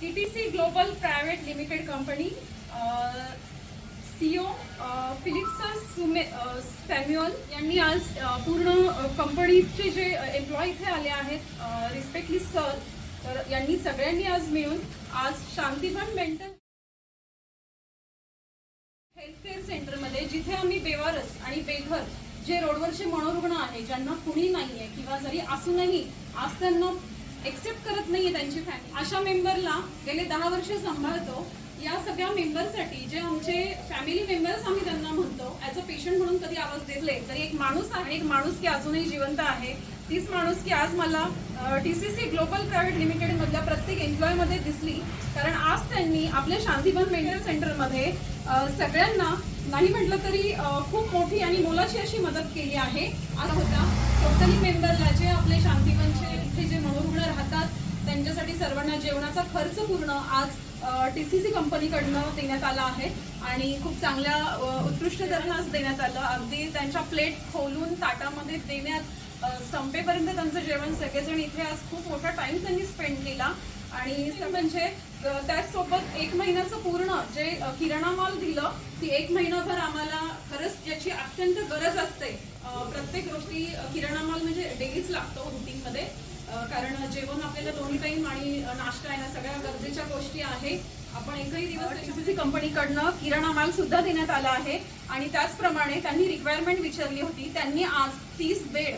TTC global private limited company CEO Philips Sume Samuel यांनी आज uh, पूर्ण uh, कंपनीचे जे uh, एम्प्लॉई इथे आले आहेत रिस्पेक्टली सर तर यांनी सगळ्यांनी आज मिळून आज शांतीवन मेंटल हेल्थ केअर सेंटरमध्ये जिथे आम्ही बेवारस आणि बेघर जे रोडवरचे मनोरुग्ण आहे ज्यांना कुणी नाहीये किंवा जरी असूनही आज त्यांना एक्सेप्ट करत नाहीये त्यांची फॅमिली अशा मेंबरला गेले दहा वर्ष सांभाळतो. या सगळ्या मेंबरसाठी जे आमचे फॅमिली मेंबर्स आम्ही त्यांना म्हणतो ॲज अ पेशंट म्हणून कधी आवाज देतले तरी एक माणूस आहे एक माणूस की अजूनही जिवंत आहे. तीच माणूस की आज मला D C C global private लिमिटेडमधल्या प्रत्येक एम्प्लॉयमध्ये दिसली. कारण आज त्यांनी आपल्या शांतीवन मेंटल सेंटरमध्ये सगळ्यांना नाही म्हटलं तरी खूप मोठी आणि मोलाची अशी मदत केली आहे. आज होता. टोटली मेंबरला जे आपले शांतीवनचे इथे जे मनोरुग्ण राहतात त्यांच्यासाठी सर्वांना जेवणाचा खर्च पूर्ण आज टी सी सी कंपनीकडनं देण्यात आला आहे आणि खूप चांगल्या उत्कृष्ट दरानं आज देण्यात आलं. अगदी त्यांच्या प्लेट खोलून ताटामध्ये देण्यात संपेपर्यंत त्यांचं जेवण सगळेजण इथे आज खूप मोठा टाइम त्यांनी स्पेंड केला. आणि म्हणजे त्याचसोबत एक महिन्याचं पूर्ण जे किराणा माल दिलं ती एक महिनाभर आम्हाला खरंच ज्याची अत्यंत गरज असते. प्रत्येक गोष्टी किराणा माल म्हणजे डेलीच लागतो रुटीनमध्ये कारण जेवण आपल्याला दोन्ही टाईम आणि नाश्ता आहे ना सगळ्या गरजेच्या गोष्टी आहे आपण एकही दिवस एचसीसी कंपनीकडनं किराणा माल सुद्धा देण्यात आला आहे. आणि त्याचप्रमाणे त्यांनी रिक्वायरमेंट विचारली होती. त्यांनी आज तीस बेड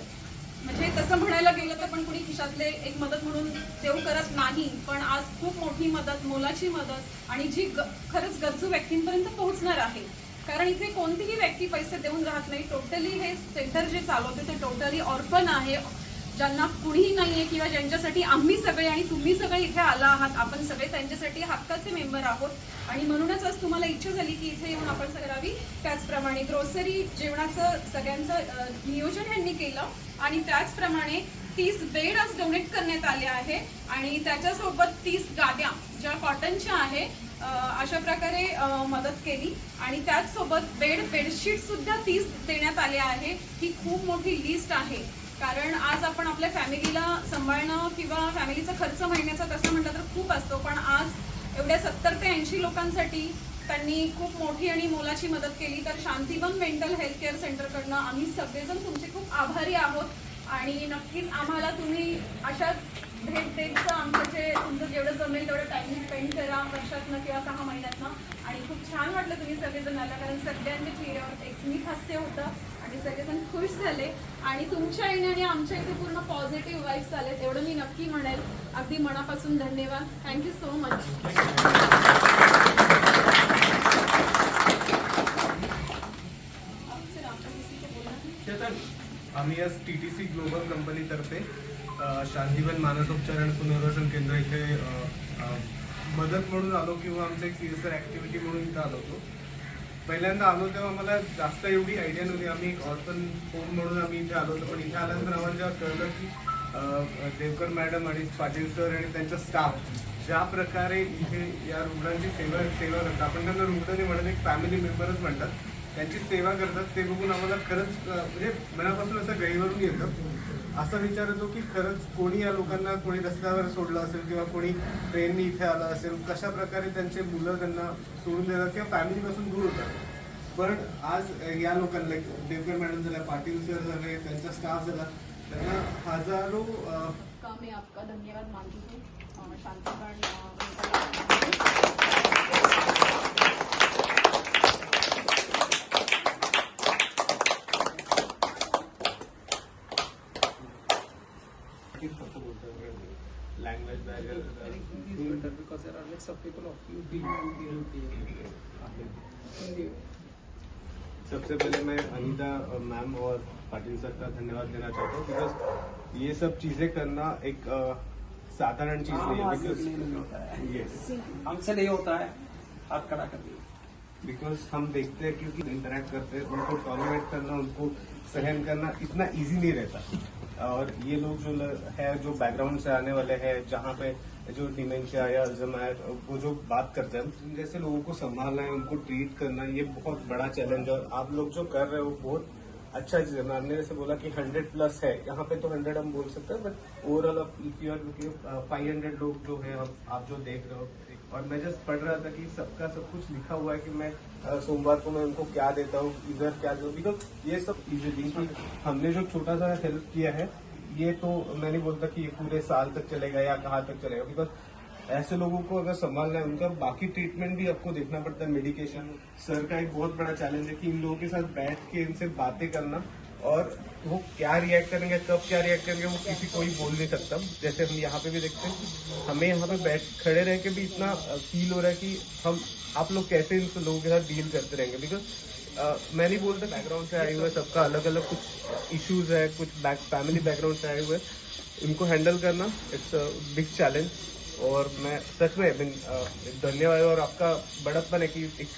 म्हणजे तसं म्हणायला गेलं तर पण कुणी खिशातले एक मदत म्हणून देऊ करत नाही. पण आज खूप मोठी मदत मोलाची मदत आणि जी ग- खरंच गरजू व्यक्तींपर्यंत पोहोचणार आहे. कारण इथे कोणतीही व्यक्ती पैसे देऊन राहत नाही. टोटली हे सेंटर जे चालवते ते टोटली ऑर्फन आहे. ज्यांना कुणीही नाहीये किंवा ज्यांच्यासाठी आम्ही सगळे आणि तुम्ही सगळे इथे आला आहात आपण सगळे त्यांच्यासाठी हक्काचे मेंबर आहोत. आणि म्हणूनच आज तुम्हाला इच्छा झाली की इथे येऊन आपण करावी त्याचप्रमाणे ग्रोसरी जेवणाचं सगळ्यांचं नियोजन ह्यांनी केलं. आणि त्याचप्रमाणे तीस बेड आज डोनेट करण्यात आले आहे. आणि त्याच्यासोबत तीस गाद्या ज्या कॉटनच्या आहे अशा प्रकारे मदत केली. आणि त्याचसोबत बेड बेडशीट सुद्धा तीस देण्यात आले आहे. ही खूप मोठी लिस्ट आहे. कारण आज आपण आपल्या फॅमिलीला सांभाळणं किंवा फॅमिलीचा खर्च महिन्याचा तसं म्हटलं तर खूप असतो पण आज एवढ्या सत्तर ते ऐंशी लोकांसाठी त्यांनी खूप मोठी आणि मोलाची मदत केली. तर शांतीवन मेंटल हेल्थ केअर सेंटरकडनं आम्ही सगळेजण तुमचे खूप आभारी आहोत आणि नक्कीच आम्हाला तुम्ही अशाच भेट देतचं आमचं जे तुमचं जेवढं जमेल तेवढं टाइम स्पेंड करा वर्षातनं किंवा सहा महिन्यातनं. आणि खूप छान वाटलं तुम्ही सगळेजण आला कारण सगळ्यांच्या चेहऱ्यावर एक स्मित हास्य होतं. आणि सगळेजण खुश झाले. आणि तुमच्या येण्याने आमच्या इथे पूर्ण पॉझिटिव्ह वाईफ आलेत एवढं मी नक्की म्हणेल. अगदी मनापासून धन्यवाद. थँक्यू सो मच आम्ही आज टी टी सी ग्लोबल कंपनीतर्फे शांतीवन मानसोपचार आणि पुनर्वसन केंद्र इथे मदत म्हणून आलो किंवा आमचं एक सिरियसर ॲक्टिव्हिटी म्हणून इथं आलो होतो. पहिल्यांदा आलो तेव्हा मला जास्त एवढी आयडिया नव्हती. आम्ही एक ऑर्फन होम म्हणून आम्ही इथे आलो होतो. पण इथे आल्यानंतर आम्हाला जेव्हा कळलं की देवकर मॅडम आणि पाटील सर आणि त्यांचा स्टाफ ज्या प्रकारे इथे या रुग्णांची सेवा सेवा करतात. आपण त्यांना रुग्ण नाही म्हणत एक फॅमिली मेंबरच म्हणतात. त्यांची सेवा करतात ते बघून आम्हाला खरंच म्हणजे मनापासून असं गैरवरून येतं. असा विचार येतो की खरंच कोणी या लोकांना कोणी रस्त्यावर सोडलं असेल किंवा कोणी ट्रेननी इथे आलं असेल कशा प्रकारे त्यांचे मुलं त्यांना सोडून देतात किंवा फॅमिलीपासून दूर होतात? पण आज या लोकांना देवकर मॅडम झाल्या पाटील सर झाले त्यांचा स्टाफ झाला त्यांना हजारो का मैं आपका धन्यवाद मानती. हूँ mix of people of UP, Hindi. सबसे पहले मैं अनीता मैम और पाटिल सर का धन्यवाद देना चाहता हूँ बिकॉज़ ये सब चीज़ें करना एक साधारण चीज़ नहीं है है। बिकॉज़ यस हमसे नहीं होता है हाथ खड़ा कर दिया बिकॉज़ हम देखते हैं क्योंकि इंटरेक्ट करते हैं, उनको टॉलरेट करना, उनको सहन करना इतना इजी नहीं रहता। और ये लोग जो है, जो बैकग्राउंड से आने वाले हैं, जहाँ पे जो डिमेंशिया या अल्जाइमर वो जो बात करते हैं जैसे लोगों को संभालना है, उनको ट्रीट करना, ये बहुत बड़ा चैलेंज है। और आप लोग जो कर रहे हो, बहुत अच्छा चीज़ है। मैम ने जैसे बोला कि हंड्रेड प्लस है। यहाँ पे तो हंड्रेड हम बोल सकते हैं but overall if you are looking five hundred लोग जो है, आप आप जो देख रहे हो और मैं जस्ट पढ़ रहा था कि सबका सब कुछ लिखा हुआ है कि मैं सोमवार को मैं उनको क्या देता हूँ, इधर क्या दूँ बिकॉज़ ये सब इजीली हमने जो छोटा सा हेल्प किया है, ये तो मैं नहीं बोलता कि ये पूरे साल तक चलेगा या कहाँ तक चलेगा बिकॉज़ ऐसे लोगों को अगर संभालना है, उनका बाकी ट्रीटमेंट भी आपको देखना पड़ता है मेडिकेशन सर का एक बहुत बड़ा चैलेंज है कि इन लोगों के साथ बैठ के इनसे बातें करना और वो क्या रिएक्ट करेंगे कब क्या रिएक्ट करेंगे वो किसी कोई बोल नहीं सकता। जैसे हम यहाँ पे भी देखते हैं हमें यहाँ पे बैठ खड़े रह के भी इतना फील हो रहा है कि हम आप लोग कैसे इन लोगों के साथ डील करते रहेंगे? बिकॉज़ मैं नहीं बोलता बैकग्राउंड से आए हुए सबका अलग अलग कुछ इश्यूज़ है कुछ बैक फैमिली बैकग्राउंड से आए हुए। इनको हैंडल करना इट्स अ बिग चैलेंज और मैं सच में धन्यवाद। और आपका बड़प्पन है कि एक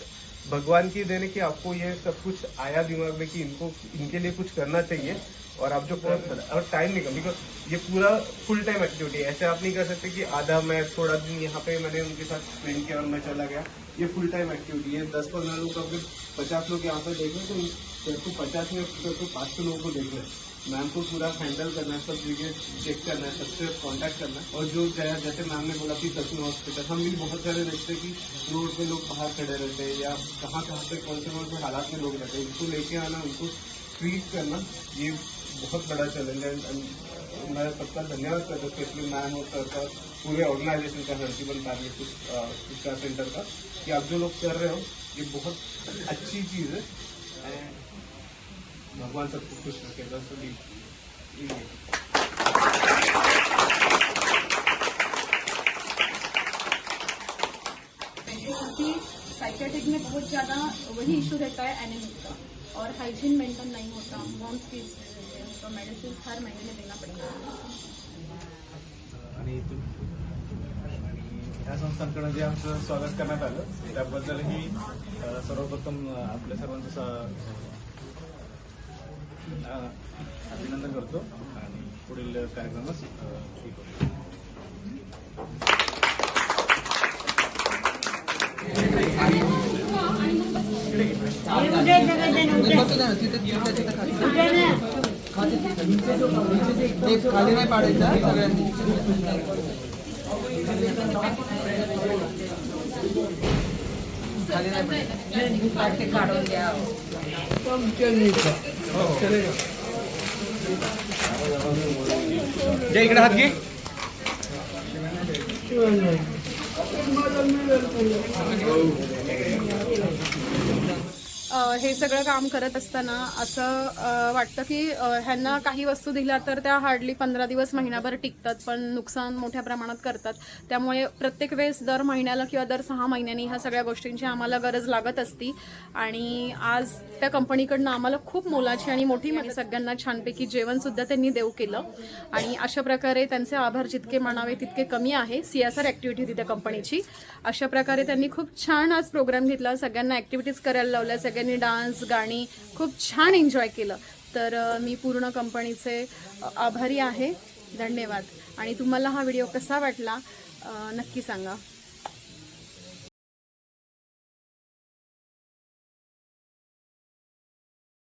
भगवान की देने की आपको ये सब कुछ आया दिमाग में कि इनको इनके लिए कुछ करना चाहिए। और आप जो कर और टाइम नहीं निकल बिकॉज़ ये पूरा फुल टाइम एक्टिविटी है। ऐसे आप नहीं कर सकते कि आधा मैं थोड़ा दिन यहाँ पे मैंने उनके साथ स्पेंड किया और मैं चला गया। ये फुल टाइम एक्टिविटी है। दस पंद्रह लोग अगर पचास लोग यहाँ पे देखें तो तेरे को पचास में तेरे को पाँच सौ लोगों को देख रहे हैं। मैम को पूरा हैंडल करना है, सब चीज़ें चेक करना है सबसे कांटेक्ट करना है। और जो जैसे मैम ने बोला कि सचिन हॉस्पिटल हम भी बहुत सारे देखते हैं कि रोड पे लोग बाहर खड़े रहते हैं या कहाँ कहाँ पे, कौन से कौन से हालात में लोग रहते हैं। उनको लेके आना, उनको ट्रीट करना, ये बहुत बड़ा चैलेंज है। And मैं सबका धन्यवाद करता हूँ स्पेशली मैम और सर का, पूरे ऑर्गेनाइजेशन का पैरालिसिस शिक्षा सेंटर का, कि आप जो लोग कर रहे हो, ये बहुत अच्छी चीज़ है। And भगवान सबको खुश रखेगा सभी यही है। क्योंकि साइकेट्रिक में बहुत ज़्यादा वही इशू रहता है एनिमिक का. और हाइजीन मेंटेन नहीं होता. मॉम्स की तो मेडिसिन हर महीने में देना पड़ेगा आणि ह्या संस्थांकडे जे आमचं स्वागत करण्यात आलं त्याबद्दलही सर्वप्रथम आपल्या सर्वांचं अभिनंदन करतो आणि पुढील कार्यक्रमास खाली नाही पाडायचा सगळ्यांनी खाली नाही पाडायचं काढून द्या. जय इकडे हात घे. अ, हे सगळं काम करत असताना असं वाटतं की ह्यांना काही वस्तू दिल्या तर त्या हार्डली पंधरा दिवस महिनाभर टिकतात पण नुकसान मोठ्या प्रमाणात करतात. त्यामुळे प्रत्येक वेळेस दर महिन्याला किंवा दर सहा महिन्यांनी ह्या सगळ्या गोष्टींची आम्हाला गरज लागत असती. आणि आज त्या कंपनीकडनं आम्हाला खूप मोलाची आणि मोठी म्हणजे सगळ्यांना छानपैकी जेवणसुद्धा त्यांनी देऊ केलं. आणि अशा प्रकारे त्यांचे आभार जितके मानावे तितके कमी आहे सी एस आर ॲक्टिव्हिटी होती त्या कंपनीची अशा प्रकारे त्यांनी खूप छान आज प्रोग्राम घेतला सगळ्यांना ॲक्टिव्हिटीज करायला लावल्या सगळ्यांनी डान्स गाणी खूप छान एन्जॉय केलं. तर मी पूर्ण कंपनीचे आभारी आहे. धन्यवाद. आणि तुम्हाला हा व्हिडिओ कसा वाटला नक्की सांगा.